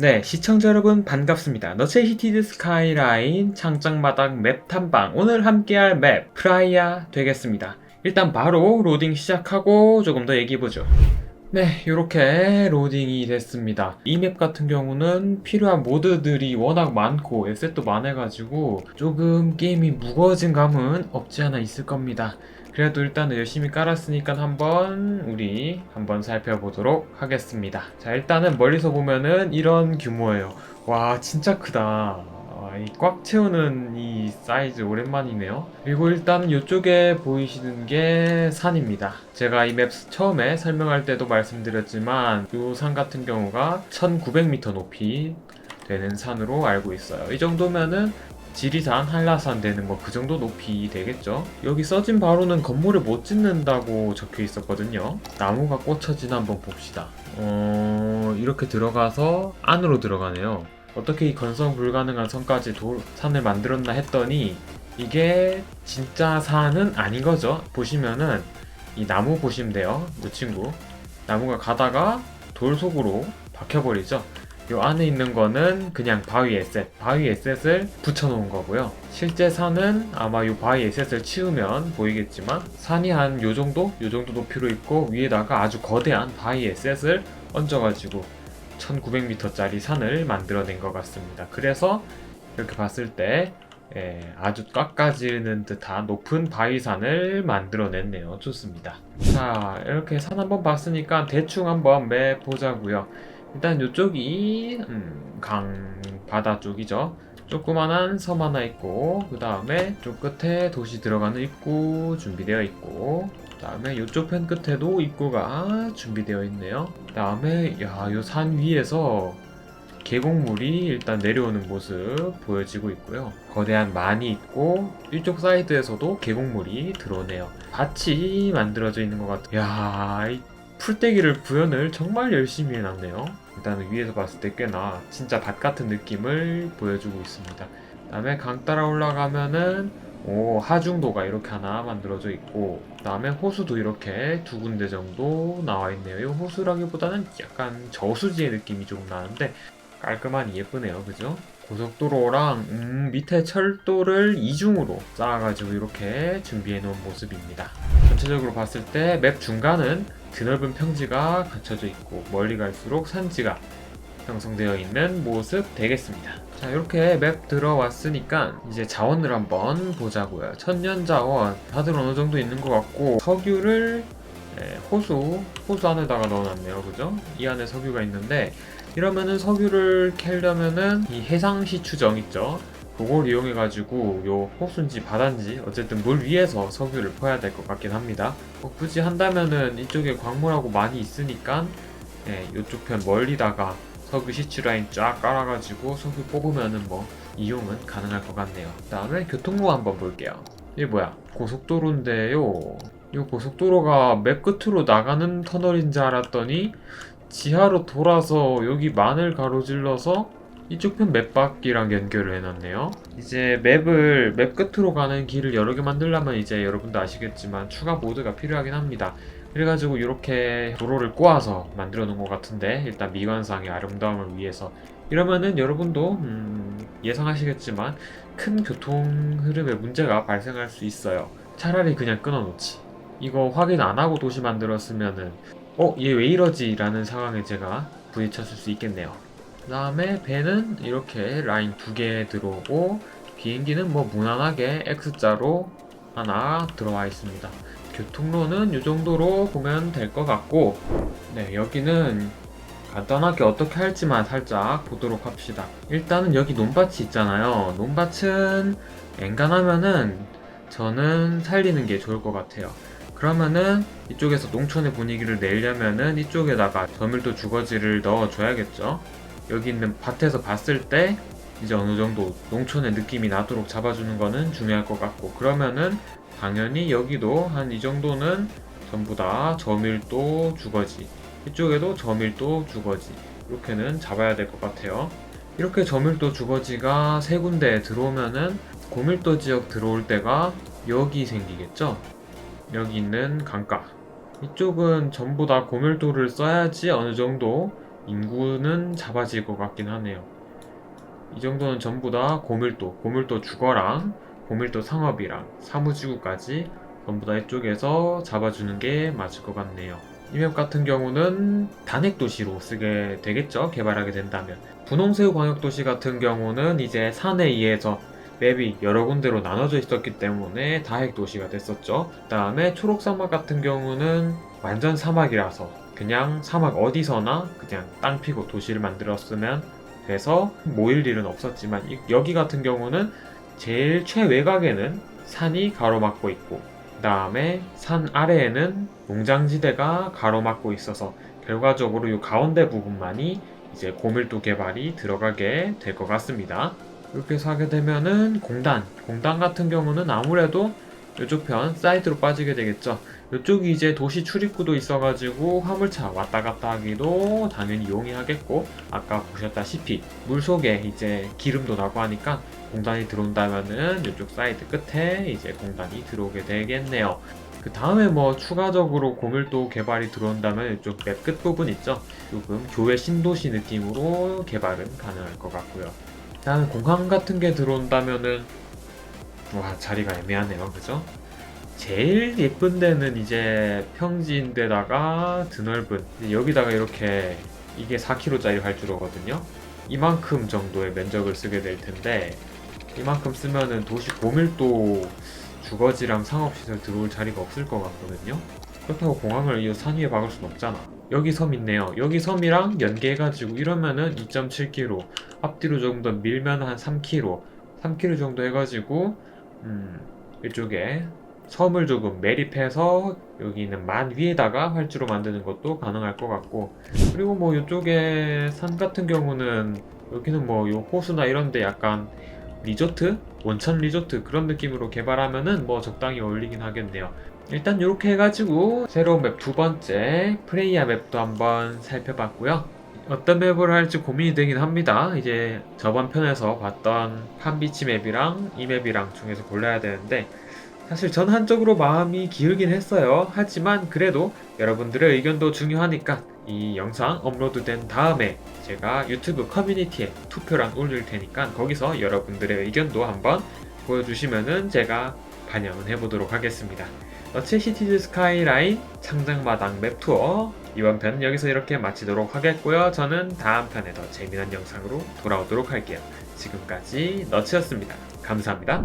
네, 시청자 여러분 반갑습니다. 너체시티드 스카이라인 창장마당 맵 탐방 오늘 함께할 맵 프라이아 되겠습니다. 일단 바로 로딩 시작하고 조금 더 얘기해보죠. 네, 이렇게 로딩이 됐습니다. 이 맵 같은 경우는 필요한 모드들이 워낙 많고 에셋도 많아가지고 조금 게임이 무거워진 감은 없지 않아 있을 겁니다. 그래도 일단은 열심히 깔았으니까 한번 우리 한번 살펴보도록 하겠습니다. 자 일단은 멀리서 보면은 이런 규모예요. 와 진짜 크다. 꽉 채우는 이 사이즈 오랜만이네요. 그리고 일단 이쪽에 보이시는 게 산입니다. 제가 이맵 처음에 설명할 때도 말씀드렸지만 이 산 같은 경우가 1900m 높이 되는 산으로 알고 있어요. 이 정도면은 지리산, 한라산 되는 뭐 그 정도 높이 되겠죠. 여기 써진 바로는 건물을 못 짓는다고 적혀 있었거든요. 나무가 꽂혀진 한번 봅시다. 어, 이렇게 들어가서 안으로 들어가네요. 어떻게 이 건성 불가능한 성까지 돌, 산을 만들었나 했더니 이게 진짜 산은 아닌 거죠. 보시면은 이 나무 보시면 돼요. 이 친구. 나무가 가다가 돌 속으로 박혀버리죠. 요 안에 있는 거는 그냥 바위 에셋, 바위 에셋을 붙여놓은 거고요. 실제 산은 아마 요 바위 에셋을 치우면 보이겠지만 산이 한 요 정도, 요 정도 높이로 있고 위에다가 아주 거대한 바위 에셋을 얹어가지고 1900m짜리 산을 만들어낸 것 같습니다. 그래서 이렇게 봤을 때 예, 아주 깎아지는 듯한 높은 바위산을 만들어냈네요. 좋습니다. 자, 이렇게 산 한번 봤으니까 대충 한번 매 보자고요. 일단 이쪽이 음, 강 바다 쪽이죠. 조그만한 섬 하나 있고 그 다음에 쪽 끝에 도시 들어가는 입구 준비되어 있고 그 다음에 이쪽 편 끝에도 입구가 준비되어 있네요. 그 다음에 야요 산 위에서 계곡물이 일단 내려오는 모습 보여지고 있고요. 거대한 만이 있고 이쪽 사이드에서도 계곡물이 들어오네요. 밭이 만들어져 있는 것 같아요. 야, 이 풀떼기를 구현을 정말 열심히 해놨네요. 일단은 위에서 봤을 때 꽤나 진짜 밭 같은 느낌을 보여주고 있습니다. 그다음에 강 따라 올라가면은 오 하중도가 이렇게 하나 만들어져 있고 그다음에 호수도 이렇게 두 군데 정도 나와 있네요. 이 호수라기보다는 약간 저수지의 느낌이 조금 나는데 깔끔하니 예쁘네요, 그죠? 고속도로랑 음, 밑에 철도를 이중으로 쌓아가지고 이렇게 준비해 놓은 모습입니다. 전체적으로 봤을 때 맵 중간은 드넓은 평지가 갖춰져 있고 멀리 갈수록 산지가 형성되어 있는 모습 되겠습니다. 자 이렇게 맵 들어왔으니까 이제 자원을 한번 보자고요. 천년 자원 다들 어느 정도 있는 것 같고 석유를 네, 호수 호수 안에다가 넣어놨네요, 그죠? 이 안에 석유가 있는데 이러면은 석유를 캐려면은 이 해상시 추정 있죠? 그걸 이용해 가지고 요 호수인지 바다인지 어쨌든 물 위에서 석유를 퍼야 될 것 같긴 합니다. 뭐 굳이 한다면은 이쪽에 광물하고 많이 있으니까 예, 이쪽 편 멀리다가 석유 시추 라인 쫙 깔아가지고 석유 뽑으면은 뭐 이용은 가능할 것 같네요. 그다음에 교통로 한번 볼게요. 이게 뭐야? 고속도로인데요. 이 고속도로가 맵 끝으로 나가는 터널인 줄 알았더니 지하로 돌아서 여기 만을 가로질러서 이쪽 편 맵바퀴랑 연결을 해놨네요. 이제 맵을 맵 끝으로 가는 길을 여러 개 만들려면 이제 여러분도 아시겠지만 추가 모드가 필요하긴 합니다. 그래가지고 이렇게 도로를 꼬아서 만들어 놓은 것 같은데 일단 미관상의 아름다움을 위해서 이러면은 여러분도 음, 예상하시겠지만 큰 교통 흐름에 문제가 발생할 수 있어요. 차라리 그냥 끊어놓지. 이거 확인 안 하고 도시 만들었으면은 어, 얘 왜 이러지? 라는 상황에 제가 부딪혔을 수 있겠네요. 그 다음에 배는 이렇게 라인 두 개 들어오고 비행기는 뭐 무난하게 X자로 하나 들어와 있습니다. 교통로는 이 정도로 보면 될 것 같고 네 여기는 간단하게 어떻게 할지만 살짝 보도록 합시다. 일단은 여기 논밭이 있잖아요. 논밭은 엔간하면은 저는 살리는 게 좋을 것 같아요. 그러면은 이쪽에서 농촌의 분위기를 내려면은 이쪽에다가 저밀도 주거지를 넣어줘야겠죠. 여기 있는 밭에서 봤을 때 이제 어느 정도 농촌의 느낌이 나도록 잡아주는 거는 중요할 것 같고 그러면은 당연히 여기도 한 이 정도는 전부 다 저밀도 주거지 이쪽에도 저밀도 주거지 이렇게는 잡아야 될 것 같아요. 이렇게 저밀도 주거지가 세 군데 들어오면은 고밀도 지역 들어올 때가 여기 생기겠죠. 여기 있는 강가 이쪽은 전부 다 고밀도를 써야지 어느 정도 인구는 잡아질 것 같긴 하네요. 이 정도는 전부 다 고밀도, 고밀도 주거랑 고밀도 상업이랑 사무지구까지 전부 다 이쪽에서 잡아주는 게 맞을 것 같네요. 이맵 같은 경우는 단핵 도시로 쓰게 되겠죠. 개발하게 된다면. 분홍새우 광역 도시 같은 경우는 이제 산에 의해서 맵이 여러 군데로 나눠져 있었기 때문에 다핵 도시가 됐었죠. 그 다음에 초록 사막 같은 경우는 완전 사막이라서 그냥 사막 어디서나 그냥 땅 피고 도시를 만들었으면 돼서 모일 일은 없었지만 이- 여기 같은 경우는 제일 최외곽에는 산이 가로막고 있고 그 다음에 산 아래에는 농장지대가 가로막고 있어서 결과적으로 이 가운데 부분만이 이제 고밀도 개발이 들어가게 될 것 같습니다. 이렇게 하게 되면은 공단, 공단 같은 경우는 아무래도 이쪽 편 사이드로 빠지게 되겠죠. 이쪽이 이제 도시 출입구도 있어가지고 화물차 왔다 갔다 하기도 당연히 용이하겠고 아까 보셨다시피 물 속에 이제 기름도 나고 하니까 공단이 들어온다면은 이쪽 사이드 끝에 이제 공단이 들어오게 되겠네요. 그 다음에 뭐 추가적으로 고밀도 개발이 들어온다면 이쪽 맵 끝부분 있죠. 조금 교외 신도시 느낌으로 개발은 가능할 것 같고요. 다음에 공항 같은 게 들어온다면은 와 자리가 애매하네요, 그죠? 제일 예쁜 데는 이제 평지인데다가 드넓은 여기다가 이렇게 이게 4kg짜리 활주로거든요. 이만큼 정도의 면적을 쓰게 될 텐데 이만큼 쓰면은 도시 고밀도 주거지랑 상업시설 들어올 자리가 없을 것 같거든요. 그렇다고 공항을 이 산 위에 박을 순 없잖아. 여기 섬 있네요. 여기 섬이랑 연계해가지고 이러면은 2.7km, 앞뒤로 조금 더 밀면 한 3km, 3km 정도 해가지고 음, 이쪽에 섬을 조금 매립해서 여기 있는 만 위에다가 활주로 만드는 것도 가능할 것 같고 그리고 뭐 이쪽에 산 같은 경우는 여기는 뭐 요 호수나 이런데 약간 리조트? 원천 리조트 그런 느낌으로 개발하면은 뭐 적당히 어울리긴 하겠네요. 일단 이렇게 해가지고 새로운 맵 두 번째 프레이야 맵도 한번 살펴봤고요. 어떤 맵을 할지 고민이 되긴 합니다. 이제 저번 편에서 봤던 판비치 맵이랑 이 맵이랑 중에서 골라야 되는데 사실 전 한쪽으로 마음이 기울긴 했어요. 하지만 그래도 여러분들의 의견도 중요하니까 이 영상 업로드된 다음에 제가 유튜브 커뮤니티에 투표란 올릴 테니까 거기서 여러분들의 의견도 한번 보여주시면은 제가 반영을 해보도록 하겠습니다. 너츠 시티즈 스카이라인 창장마당 맵 투어 이번 편 여기서 이렇게 마치도록 하겠고요. 저는 다음 편에 더 재미난 영상으로 돌아오도록 할게요. 지금까지 너츠였습니다. 감사합니다.